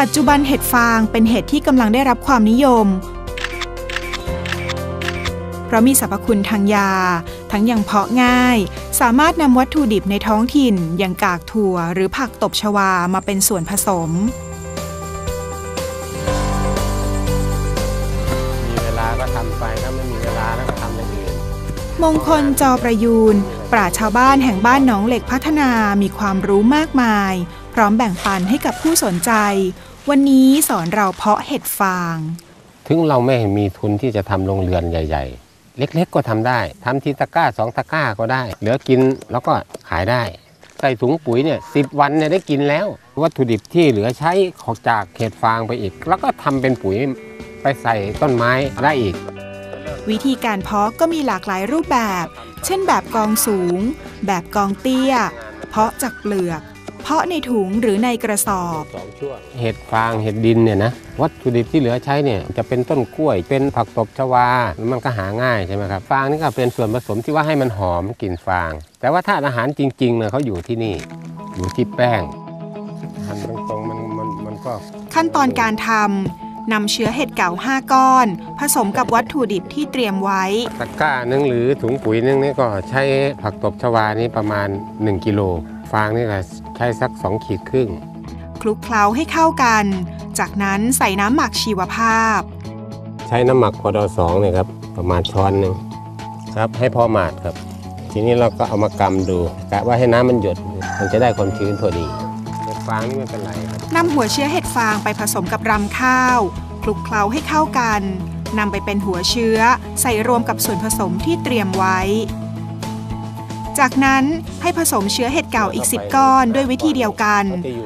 ปัจจุบันเห็ดฟางเป็นเห็ดที่กำลังได้รับความนิยม เพราะมีสรรพคุณทางยา ทั้งยังเพาะง่าย สามารถนำวัตถุดิบในท้องถิ่น อย่างกากถั่วหรือผักตบชวามาเป็นส่วนผสม มีเวลาก็ทำไปถ้าไม่มีเวลาแล้วก็ทำอย่างอื่น มงคลจอประยูน ปราชญ์ชาวบ้านแห่งบ้านหนองเหล็กพัฒนามีความรู้มากมาย พร้อมแบ่งปันให้กับผู้สนใจ วันนี้สอนเราเพาะเห็ดฟาง ถึงเราไม่มีทุนที่จะทำโรงเรือนใหญ่ ๆ เล็กๆก็ทำได้ทำทีตะกร้าสองตะกร้าก็ได้ เหลือกินแล้วก็ขายได้ใส่ถุงปุ๋ยเนี่ยสิวันเนี่ยได้กินแล้ว วัตถุดิบที่เหลือใช้ออกจากเห็ดฟางไปอีก แล้วก็ทำเป็นปุ๋ยไปใส่ต้นไม้ได้อีก วิธีการเพาะก็มีหลากหลายรูปแบบ เช่นแบบกองสูง แบบกองเตี้ย เพาะจากเปลือก เพาะในถุงหรือในกระสอบ เห็ดฟางเห็ดดินเนี่ยนะวัตถุดิบที่เหลือใช้เนี่ยจะเป็นต้นกล้วย เป็นผักตบชวาแล้วมันก็หาง่ายใช่ไหมครับฟางนี่ก็เป็นส่วนผสมที่ว่าให้มันหอมกลิ่นฟาง แต่ว่าถ้าอาหารจริงๆเนี่ยเขาอยู่ที่นี่ อยู่ที่แป้งหั่นตรงๆมันมันมันก็ขั้นตอนการทำ นำเชื้อเห็ดเก่า 5 ก้อน ผสมกับวัตถุดิบที่เตรียมไว้ ตะกร้าหนึงหรือถุงปุ๋ยหนึงนี่ก็ใช้ผักตบชวานี่ประมาณ 1 กิโล ฟางนี่ก็ใช้สัก 2 ขีดครึ่ง คลุกเคล้าให้เข้ากัน จากนั้นใส่น้ำหมักชีวภาพ ใช้น้ำหมักพอดอสองเนี่ยครับประมาณช้อนหนึ่งครับให้พอหมาดครับ ทีนี้เราก็เอามากำดูกะว่าให้น้ำมันหยดมันจะได้ความชื้นพอดีเห็ดฟางนี่ไม่เป็นไรครับนำหัวเชื้อเห็ดฟางไปผสมกับรำข้าวค ลุกเคล้าให้เข้ากันนำไปเป็นหัวเชื้อ ใส่รวมกับส่วนผสมที่เตรียมไว้ จากนั้นให้ผสมเชื้อเห็ดเก่าอีก 10 ก้อนด้วยวิธีเดียวกัน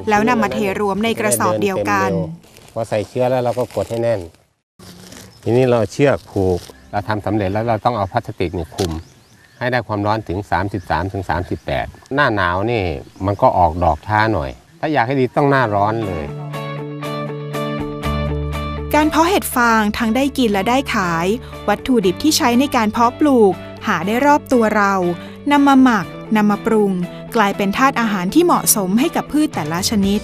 แล้วนำมาเทรวมในกระสอบเดียวกัน พอใส่เชื้อแล้วเราก็กดให้แน่น ทีนี้เราเชือกผูก เราทำสำเร็จแล้วเราต้องเอาพลาสติกเนี่ยคลุม ให้ได้ความร้อนถึง 33ถึง38 หน้าหนาวนี่มันก็ออกดอกช้าหน่อย ถ้าอยากให้ดีต้องหน้าร้อนเลย การเพาะเห็ดฟางทั้งได้กินและได้ขาย วัตถุดิบที่ใช้ในการเพาะปลูก หาได้รอบตัวเรานำมาหมักนำมาปรุง กลายเป็นธาตุอาหารที่เหมาะสมให้กับพืชแต่ละชนิด